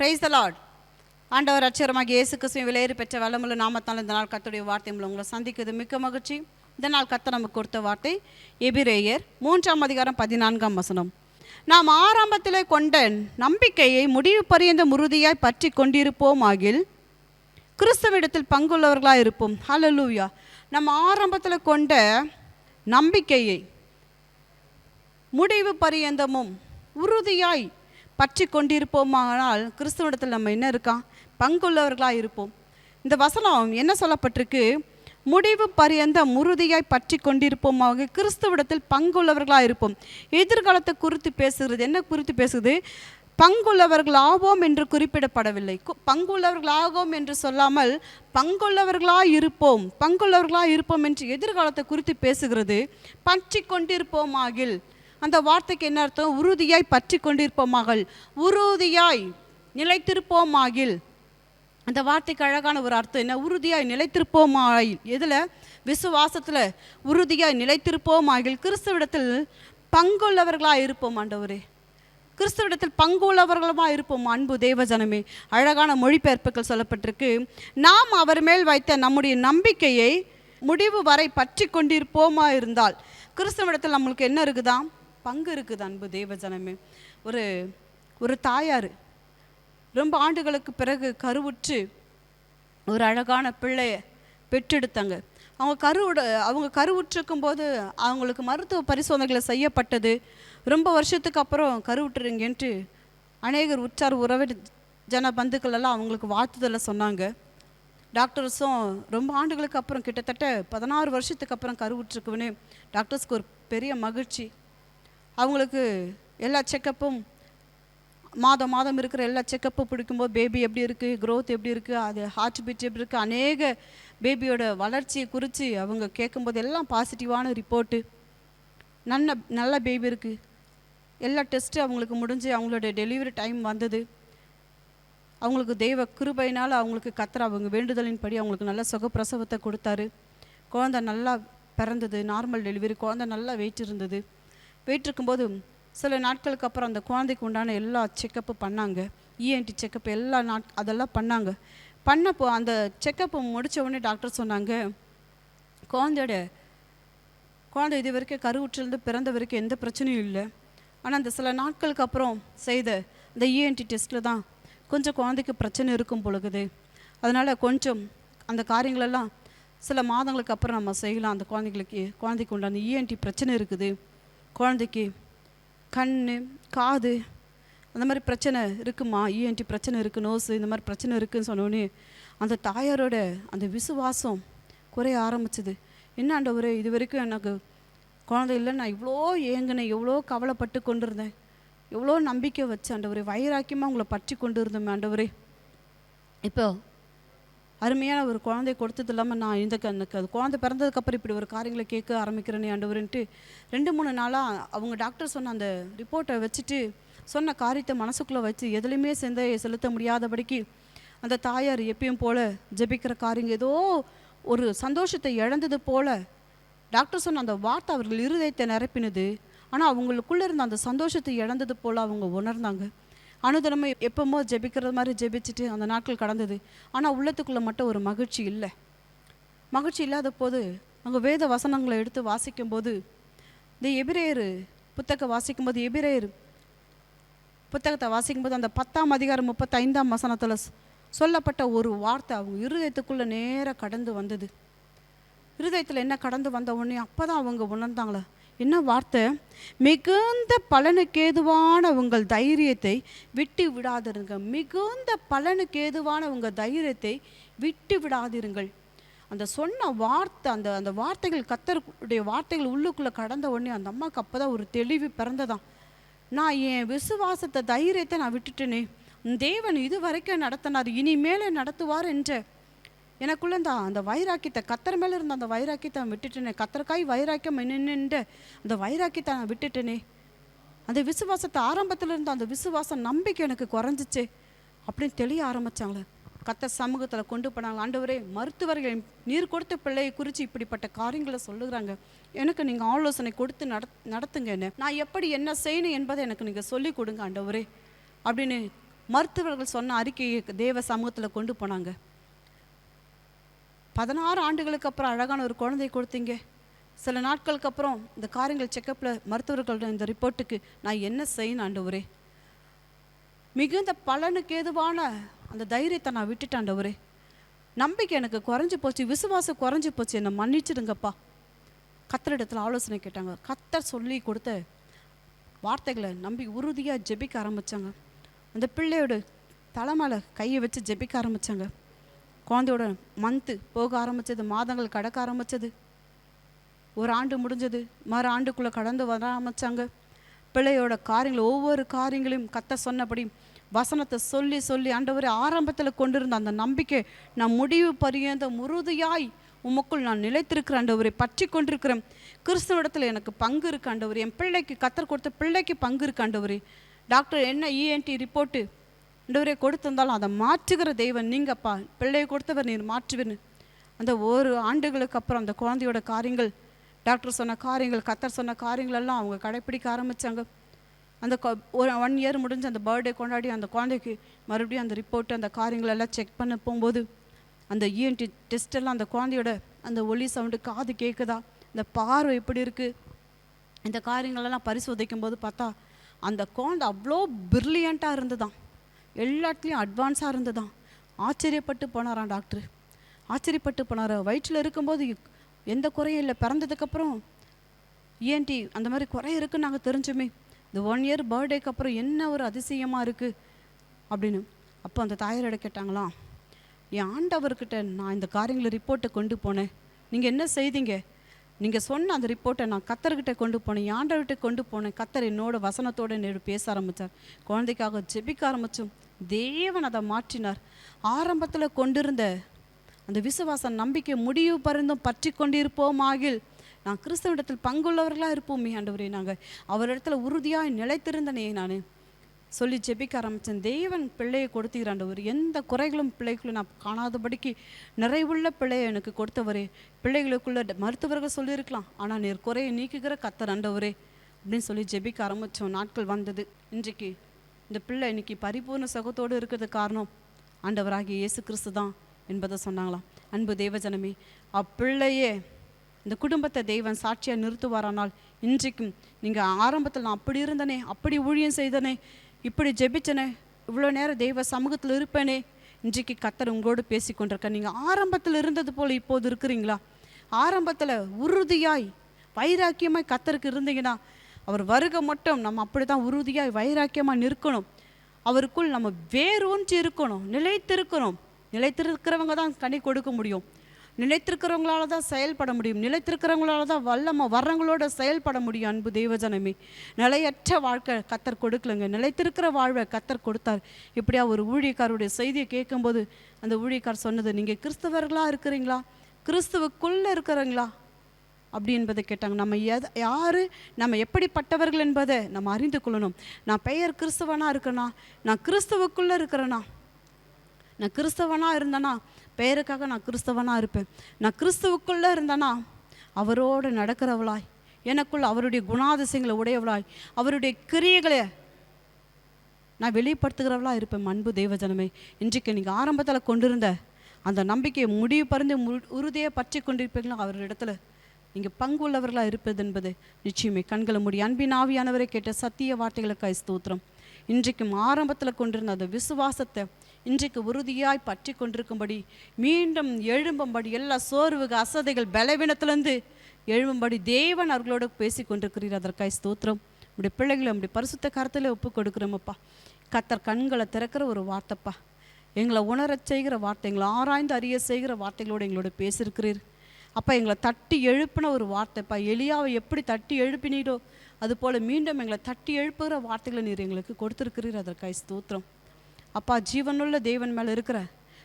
Praise the Lord ஆண்டவர் அச்சரமாக இயேசு கிறிஸ்துவின் விலையேறி பெற்ற வல்லமுள்ள நாமத்தால் இந்த நாள் கத்துடைய வார்த்தை மூலம் உங்களை சந்திக்கிறது. மிக்க மகிழ்ச்சி. இந்த நாள் கத்த நமக்கு கொடுத்த வார்த்தை எபிரேயர் மூன்றாம் அதிகாரம் பதினான்காம் வசனம். நாம் ஆரம்பத்தில் கொண்ட நம்பிக்கையை முடிவு பரியந்த உறுதியாய் பற்றி கொண்டிருப்போம் ஆகில் கிறிஸ்தவிடத்தில் பங்குள்ளவர்களாக இருப்போம். ஹalleluya நம்ம ஆரம்பத்தில் கொண்ட நம்பிக்கையை முடிவு பரியந்தமும் உறுதியாய் பற்றி கொண்டிருப்போமானால் கிறிஸ்துவனிடத்தில் நம்ம என்ன இருக்கான் பங்குள்ளவர்களாக இருப்போம். இந்த வசனம் என்ன சொல்லப்பட்டிருக்கு? முடிவு பரியந்தம் உறுதியாய் பற்றி கொண்டிருப்போமாக கிறிஸ்துவிடத்தில் பங்குள்ளவர்களாக இருப்போம். எதிர்காலத்தை குறித்து பேசுகிறது. என்ன குறித்து பேசுது? பங்குள்ளவர்களாவோம் என்று குறிப்பிடப்படவில்லை. கு- என்று சொல்லாமல் பங்குள்ளவர்களாக இருப்போம். பங்குள்ளவர்களாக இருப்போம் என்று எதிர்காலத்தை குறித்து பேசுகிறது. பற்றி கொண்டிருப்போமாகில் அந்த வார்த்தைக்கு என்ன அர்த்தம்? உறுதியாய் பற்றி கொண்டிருப்போமாகல் உறுதியாய் நிலைத்திருப்போமாகில். அந்த வார்த்தைக்கு அழகான ஒரு அர்த்தம் என்ன? உறுதியாய் நிலைத்திருப்போமாயில். எதில்? விசுவாசத்தில். உறுதியாய் நிலைத்திருப்போமாகில். கிறிஸ்துவிடத்தில் பங்குள்ளவர்களாக இருப்போம் ஆண்டவரே. கிறிஸ்துவிடத்தில் பங்குள்ளவர்களுமாக இருப்போம் அன்பு தேவஜனமே. அழகான மொழிபெயர்ப்புகள் சொல்லப்பட்டிருக்கு. நாம் அவர் மேல் வைத்த நம்முடைய நம்பிக்கையை முடிவு வரை பற்றி கொண்டிருப்போமா இருந்தால் கிறிஸ்துவிடத்தில் நம்மளுக்கு என்ன இருக்குதான் பங்கு இருக்குது அன்பு தேவஜனமே. ஒரு ஒரு தாயார் ரொம்ப ஆண்டுகளுக்கு பிறகு கருவுற்று ஒரு அழகான பிள்ளைய பெற்றெடுத்தாங்க. அவங்க கருவுட அவங்க கருவுற்றிருக்கும் போது அவங்களுக்கு மருத்துவ பரிசோதனைகளை செய்யப்பட்டது. ரொம்ப வருஷத்துக்கு அப்புறம் கருவுட்டுறீங்கன்ட்டு அநேகர் உற்றார் உறவு ஜன பந்துக்கள் எல்லாம் அவங்களுக்கு வாழ்த்துதலை சொன்னாங்க. டாக்டர்ஸும் ரொம்ப ஆண்டுகளுக்கு அப்புறம் கிட்டத்தட்ட பதினாறு வருஷத்துக்கு அப்புறம் கருவுற்றுக்குன்னு டாக்டர்ஸ்க்கு ஒரு பெரிய மகிழ்ச்சி. அவங்களுக்கு எல்லா செக்கப்பும் மாதம் மாதம் இருக்கிற எல்லா செக்கப்பும் பிடிக்கும்போது பேபி எப்படி இருக்குது க்ரோத் எப்படி இருக்குது அது ஹார்ட் பீட் எப்படி இருக்குது அநேக பேபியோட வளர்ச்சியை குறித்து அவங்க கேட்கும்போது எல்லாம் பாசிட்டிவான ரிப்போர்ட்டு நல்ல நல்ல பேபி இருக்குது எல்லா டெஸ்ட்டு அவங்களுக்கு முடிஞ்சு அவங்களோட டெலிவரி டைம் வந்தது. அவங்களுக்கு தெய்வ கிருபையினால் அவங்களுக்கு கத்துற அவங்க வேண்டுதலின்படி அவங்களுக்கு நல்ல சுகப்பிரசவத்தை கொடுத்தாரு. குழந்தை நல்லா பிறந்தது நார்மல் டெலிவரி குழந்தை நல்லா வெயிட் இருந்தது. போயிட்டுருக்கும்போது சில நாட்களுக்கு அப்புறம் அந்த குழந்தைக்கு உண்டான எல்லா செக்கப்பு பண்ணாங்க. இஎன்டி செக்கப் எல்லா நாட் அதெல்லாம் பண்ணாங்க. பண்ணப்போ அந்த செக்கப்பு முடித்த உடனே டாக்டர் சொன்னாங்க குழந்தையோட குழந்தை இது வரைக்கும் கருவுற்றிலிருந்து பிறந்த வரைக்கும் எந்த பிரச்சனையும் இல்லை. ஆனால் அந்த சில நாட்களுக்கு அப்புறம் செய்த இந்த இஎன்டி டெஸ்ட்டில் தான் கொஞ்சம் குழந்தைக்கு பிரச்சனை இருக்கும் பொழுது அதனால் கொஞ்சம் அந்த காரியங்களெல்லாம் சில மாதங்களுக்கு அப்புறம் நம்ம செய்யலாம். அந்த குழந்தைங்களுக்கு குழந்தைக்கு உண்டான இஎன்டி பிரச்சனை இருக்குது. குழந்தைக்கு கண் காது அந்த மாதிரி பிரச்சனை இருக்குமா? இஎன்டி பிரச்சனை இருக்குது நோஸு இந்த மாதிரி பிரச்சனை இருக்குன்னு சொன்னோன்னே அந்த தாயாரோட அந்த விசுவாசம் குறைய ஆரம்பிச்சது. என்ன ஆண்டவரே இது வரைக்கும் எனக்கு குழந்தை இல்லை நான் இவ்வளோ ஏங்கினேன் எவ்வளோ கவலைப்பட்டு கொண்டிருந்தேன். எவ்வளோ நம்பிக்கை வச்சேன் ஆண்டவரே வைராக்கியமாக உங்களை பற்றி கொண்டு இருந்தோம் ஆண்டவரே. இப்போ அருமையான ஒரு குழந்தை கொடுத்தது இல்லாமல் நான் இந்த க- எனக்கு அது குழந்தை பிறந்ததுக்கப்புறம் இப்படி ஒரு காரியங்களை கேட்க ஆரம்பிக்கிறேனே ஆண்டவருன்ட்டு ரெண்டு மூணு நாளாக அவங்க டாக்டர் சொன்ன அந்த ரிப்போர்ட்டை வச்சுட்டு சொன்ன காரியத்தை மனசுக்குள்ளே வச்சு எதுலையுமே செந்த செலுத்த முடியாதபடிக்கு அந்த தாயார் எப்பயும் போல் ஜெபிக்கிற காரியங்க ஏதோ ஒரு சந்தோஷத்தை இழந்தது போல் டாக்டர் சொன்ன அந்த வார்த்தை அவர்கள் இருதயத்தை நிரப்பினது. ஆனால் அவங்களுக்குள்ளே இருந்த அந்த சந்தோஷத்தை இழந்தது போல் அவங்க உணர்ந்தாங்க. அனுதினமும் எப்போமோ ஜெபிக்கிறது மாதிரி ஜெபிச்சுட்டு அந்த நாட்கள் கடந்தது. ஆனால் உள்ளத்துக்குள்ளே மட்டும் ஒரு மகிழ்ச்சி இல்லை. மகிழ்ச்சி இல்லாத போது அங்கே வேத வசனங்களை எடுத்து வாசிக்கும்போது இந்த எபிரேயர் புத்தகம் வாசிக்கும்போது எபிரேயர் புத்தகத்தை வாசிக்கும்போது அந்த பத்தாம் அதிகாரம் முப்பத்தைந்தாம் வசனத்தில் சொல்லப்பட்ட ஒரு வார்த்தை அவங்க இருதயத்துக்குள்ளே நேராக கடந்து வந்தது. இருதயத்தில் என்ன கடந்து வந்த உடனே அப்போ தான் அவங்க உணர்ந்தாங்களே? என்ன வார்த்தை? மிகுந்த பலனுக்கேதுவான உங்கள் தைரியத்தை விட்டு விடாதிருங்க மிகுந்த பலனுக்கேதுவான உங்கள் தைரியத்தை விட்டு விடாதிருங்கள். அந்த சொன்ன வார்த்தை அந்த அந்த வார்த்தைகள் கத்தருடைய வார்த்தைகள் உள்ளுக்குள்ளே கடந்த உடனே அந்த அம்மாவுக்கு அப்போ தான் ஒரு தெளிவு பிறந்ததான் நான் என் விசுவாசத்தை தைரியத்தை நான் விட்டுட்டேனே. தேவன் இது வரைக்கும் நடத்தினார் இனிமேலே நடத்துவார் என்ற. எனக்குள்ளே இந்த அந்த வைராக்கியத்தை கத்தர் மேலே இருந்த அந்த வைராக்கியத்தை நான் விட்டுட்டேனே. கத்தர்காய் வைராக்கியம் நின்றுட்டு அந்த வைராக்கியத்தை நான் விட்டுட்டேனே. அந்த விசுவாசத்தை ஆரம்பத்தில் இருந்த அந்த விசுவாசம் நம்பிக்கை எனக்கு குறைஞ்சிச்சே. அப்படின்னு தெளிய ஆரம்பித்தாங்களே கத்த சமூகத்தில் கொண்டு போனாங்க. ஆண்டவரே மருத்துவர்கள் நீர் கொடுத்த பிள்ளையை குறித்து இப்படிப்பட்ட காரியங்களை சொல்லுகிறாங்க. எனக்கு நீங்கள் ஆலோசனை கொடுத்து நட நடத்துங்க என்ன நான் எப்படி என்ன செய்யணும் என்பதை எனக்கு நீங்கள் சொல்லிக் கொடுங்க ஆண்டவரே. அப்படின்னு மருத்துவர்கள் சொன்ன அறிக்கையை தேவ சமூகத்தில் கொண்டு போனாங்க. பதினாறு ஆண்டுகளுக்கு அப்புறம் அழகான ஒரு குழந்தை கொடுத்தீங்க. சில நாட்களுக்கு அப்புறம் இந்த காரியங்கள் செக்கப்பில் மருத்துவர்களோட இந்த ரிப்போர்ட்டுக்கு நான் என்ன செய்யணும் ஆண்டவரே? மிகுந்த பலனுக்கு ஏதுவான அந்த தைரியத்தை நான் விட்டுட்டேன் ஆண்டவரே. நம்பிக்கை எனக்கு குறைஞ்சி போச்சு விசுவாசம் குறைஞ்சி போச்சு. என்னை மன்னிச்சிடுங்கப்பா. கத்தரிடத்தில் ஆலோசனை கேட்டாங்க. கத்தர் சொல்லி கொடுத்த வார்த்தைகளை நம்பி உறுதியாக ஜெபிக்க ஆரம்பித்தாங்க அந்த பிள்ளையோட தலைமையில கையை வச்சு ஜெபிக்க ஆரம்பித்தாங்க குழந்தையோட மந்த்து போக ஆரம்பிச்சது மாதங்கள் கடக்க ஆரம்பித்தது ஒரு ஆண்டு முடிஞ்சது மறு ஆண்டுக்குள்ளே கடந்து வர ஆரம்பித்தாங்க பிள்ளையோட காரியங்கள் ஒவ்வொரு காரியங்களையும் கத்த சொன்னபடி வசனத்தை சொல்லி சொல்லி ஆண்டவரே ஆரம்பத்தில் கொண்டிருந்த அந்த நம்பிக்கை நான் முடிவு பரியந்த உறுதியாய் உமக்குள் நான் நிலைத்திருக்கிற ஆண்டவரை பற்றி கொண்டிருக்கிறேன். கிறிஸ்துவ எனக்கு பங்கு இருக்கு என் பிள்ளைக்கு கத்தர் கொடுத்த பிள்ளைக்கு பங்கு இருக்கு டாக்டர் என்ன இஎன்டி ரிப்போர்ட்டு ஆண்டவரே கொடுத்திருந்தாலும் அதை மாற்றுகிற தெய்வம் நீங்கப்பா. பிள்ளையை கொடுத்தவர் நீர் மாற்றுவீர்னு அந்த ஒரு ஆண்டுகளுக்கு அப்புறம் அந்த குழந்தையோட காரியங்கள் டாக்டர் சொன்ன காரியங்கள் கத்தர் சொன்ன காரியங்கள் எல்லாம் அவங்க கடைப்பிடிக்க ஆரம்பிச்சாங்க. அந்த ஒரு ஒன் இயர் முடிஞ்சு அந்த பர்த்டே கொண்டாடி அந்த குழந்தைக்கு மறுபடியும் அந்த ரிப்போர்ட் அந்த காரியங்கள் எல்லாம் செக் பண்ண போகும்போது அந்த இஎன்டி டெஸ்ட் எல்லாம் அந்த குழந்தையோட அந்த ஒலி சவுண்டு காது கேட்குதா இந்த பார்வை எப்படி இருக்குது இந்த காரியங்களெல்லாம் பரிசோதிக்கும் போது பார்த்தா அந்த குழந்தை அவ்வளோ பிரில்லியண்ட்டாக இருந்ததாம் எல்லாத்துலேயும் அட்வான்ஸாக இருந்ததாம் ஆச்சரியப்பட்டு போனாராம் டாக்டர் ஆச்சரியப்பட்டு போனார். வயிற்றில் இருக்கும்போது எந்த குறையும் இல்லை. பிறந்ததுக்கப்புறம் ஏன்டி அந்த மாதிரி குறை இருக்குன்னு நாங்கள் தெரிஞ்சுமே. இந்த ஒன் இயர் பர்த்டேக்கு அப்புறம் என்ன ஒரு அதிசயமாக இருக்குது அப்படின்னு. அப்போ அந்த தாயாரோட கேட்டாங்களாம் என் ஆண்டவர்கிட்ட நான் இந்த காரியங்களை ரிப்போர்ட்டை கொண்டு போனேன். நீங்கள் என்ன செய்தீங்க? நீங்கள் சொன்ன அந்த ரிப்போர்ட்டை நான் கத்தர்கிட்ட கொண்டு போனேன் ஆண்டவர்கிட்ட கொண்டு போனேன். கத்தர் என்னோட வசனத்தோடு என்னோட பேச ஆரம்பித்தார் குழந்தைக்காக ஜெபிக்க ஆரம்பித்தோம் தேவன் அதை மாற்றினார். ஆரம்பத்தில் கொண்டிருந்த அந்த விசுவாச நம்பிக்கை முடிவு பருந்தும் பற்றி கொண்டிருப்போமாகில் நான் கிறிஸ்தவ இடத்தில் பங்குள்ளவர்களாக இருப்போமே ஆண்டவரே நாங்கள். அவரிடத்துல உறுதியாக நிலைத்திருந்தனே நான். சொல்லி ஜெபிக்க ஆரம்பித்தேன் தேவன் பிள்ளையை கொடுத்துக்கிறாண்டவர் எந்த குறைகளும் பிள்ளைகளும் நான் காணாதபடிக்கு நிறைவுள்ள பிள்ளையை எனக்கு கொடுத்தவரே. பிள்ளைகளுக்குள்ள மருத்துவர்கள் சொல்லியிருக்கலாம். ஆனால் நீர் குறையை நீக்குகிற கத்தர் ஆண்டவரே அப்படின்னு சொல்லி ஜெபிக்க ஆரம்பித்தோம் நாட்கள் வந்தது. இன்றைக்கு இந்த பிள்ளை இன்றைக்கி பரிபூர்ண சுகத்தோடு இருக்கிறதுக்கு காரணம் ஆண்டவராகிய இயேசு கிறிஸ்து தான் என்பதை சொன்னாங்களாம். அன்பு தேவஜனமே அப்பிள்ளையே இந்த குடும்பத்தை தெய்வன் சாட்சியாக நிறுத்துவாரானால் இன்றைக்கும் நீங்கள் ஆரம்பத்தில் நான் அப்படி இருந்தனே அப்படி ஊழியம் செய்தனே இப்படி ஜெபிச்சனே இவ்வளோ நேரம் தெய்வ சமூகத்தில் இருப்பேனே இன்றைக்கு கத்தர் உங்களோடு பேசி கொண்டிருக்க நீங்கள் ஆரம்பத்தில் இருந்தது போல் இப்போது இருக்கிறீங்களா? ஆரம்பத்தில் உறுதியாய் வைராக்கியமாய் கத்தருக்கு இருந்தீங்கன்னா அவர் வருகை மட்டும் நம்ம அப்படி தான் உறுதியாய் வைராக்கியமாக நிற்கணும். அவருக்குள் நம்ம வேரூன்றி இருக்கணும் நிலைத்திருக்கணும் நிலைத்திருக்கிறவங்க தான் கனி கொடுக்க முடியும். நிலைத்திருக்கிறவங்களால தான் செயல்பட முடியும். நிலைத்திருக்கிறவங்களால தான் வல்லம வர்றவங்களோட செயல்பட முடியும் அன்பு தெய்வஜனமே நிலையற்ற வாழ்க்கை கத்தர் கொடுக்கலங்க. நிலைத்திருக்கிற வாழ்வை கத்தர் கொடுத்தார். இப்படியா ஒரு ஊழியக்காருடைய செய்தியை கேட்கும்போது அந்த ஊழியக்கார் சொன்னது நீங்கள் கிறிஸ்தவர்களாக இருக்கிறீங்களா? கிறிஸ்துவுக்குள்ளே இருக்கிறீங்களா? அப்படி என்பதை கேட்டாங்க. நம்ம எது யார்? நம்ம எப்படிப்பட்டவர்கள் என்பதை நம்ம அறிந்து கொள்ளணும். நான் பெயர் கிறிஸ்தவனாக இருக்கேனா நான் கிறிஸ்துவுக்குள்ளே இருக்கிறேனா? நான் கிறிஸ்தவனாக இருந்தேனா? பெயருக்காக நான் கிறிஸ்தவனாக இருப்பேன். நான் கிறிஸ்துவுக்குள்ளே இருந்தேனா அவரோடு நடக்கிறவளாய் எனக்குள் அவருடைய குணாதிசயங்களை உடையவளாய் அவருடைய கிரியைகளை நான் வெளிப்படுத்துகிறவளா இருப்பேன் அன்பு தேவஜனமே. இன்றைக்கு நீங்கள் ஆரம்பத்தில் கொண்டிருந்த அந்த நம்பிக்கையை முடிவு பறந்து உறுதியை பற்றி கொண்டிருப்பீங்களோ அவரிடத்துல நீங்கள் பங்கு உள்ளவர்களாக இருப்பது என்பது நிச்சயமே. கண்களை முடி அன்பின் ஆவியானவரை கேட்ட சத்திய வார்த்தைகளுக்காய் ஸ்தோத்திரம். இன்றைக்கும் ஆரம்பத்தில் கொண்டிருந்த அந்த விசுவாசத்தை இன்றைக்கு உறுதியாய் பற்றி கொண்டிருக்கும்படி மீண்டும் எழும்பும்படி எல்லா சோர்வுக அசதைகள் பலவீனத்திலிருந்து எழும்பும்படி தேவன் அவர்களோடு பேசி கொண்டிருக்கிறீர். அதற்காய் ஸ்தோத்திரம். இப்படி பிள்ளைகளை நம்முடைய பரிசுத்த கருத்தில் ஒப்பு கொடுக்குறோமப்பா. கத்தர் கண்களை திறக்கிற ஒரு வார்த்தைப்பா. எங்களை உணரச் செய்கிற வார்த்தை எங்களை ஆராய்ந்து அறிய செய்கிற வார்த்தைகளோடு எங்களோட பேசியிருக்கிறீர். அப்பா எங்களை தட்டி எழுப்பின ஒரு வார்த்தைப்பா. எளியாவை எப்படி தட்டி எழுப்பினீரோ அதுபோல் மீண்டும் எங்களை தட்டி எழுப்புகிற வார்த்தைகளை நீர் எங்களுக்கு கொடுத்துருக்கிறீர். அதற்காய் ஸ்தோத்திரம். அப்பா ஜீவனுள்ள தேவன் மேலே இருக்கிற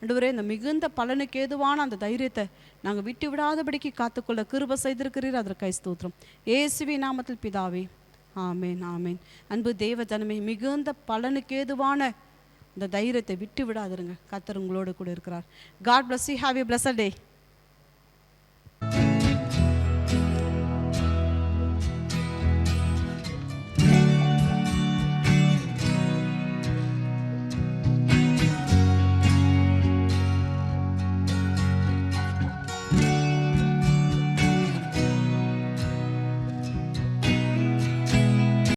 ஆண்டவரே இந்த மிகுந்த பலனுக்கு ஏதுவான அந்த தைரியத்தை நாங்கள் விட்டு விடாதபடிக்கு காத்துக்கொள்ள கிருப செய்திருக்கிறீர். அதற்காய் ஸ்தோத்திரம். ஏசுவி நாமத்தில் பிதாவே ஆமேன் ஆமேன். அன்பு தேவ ஜனமே மிகுந்த பலனுக்கு ஏதுவான இந்த தைரியத்தை விட்டு விடாதிருங்க. கத்தர் உங்களோடு கூட இருக்கிறார். God bless you have a bless day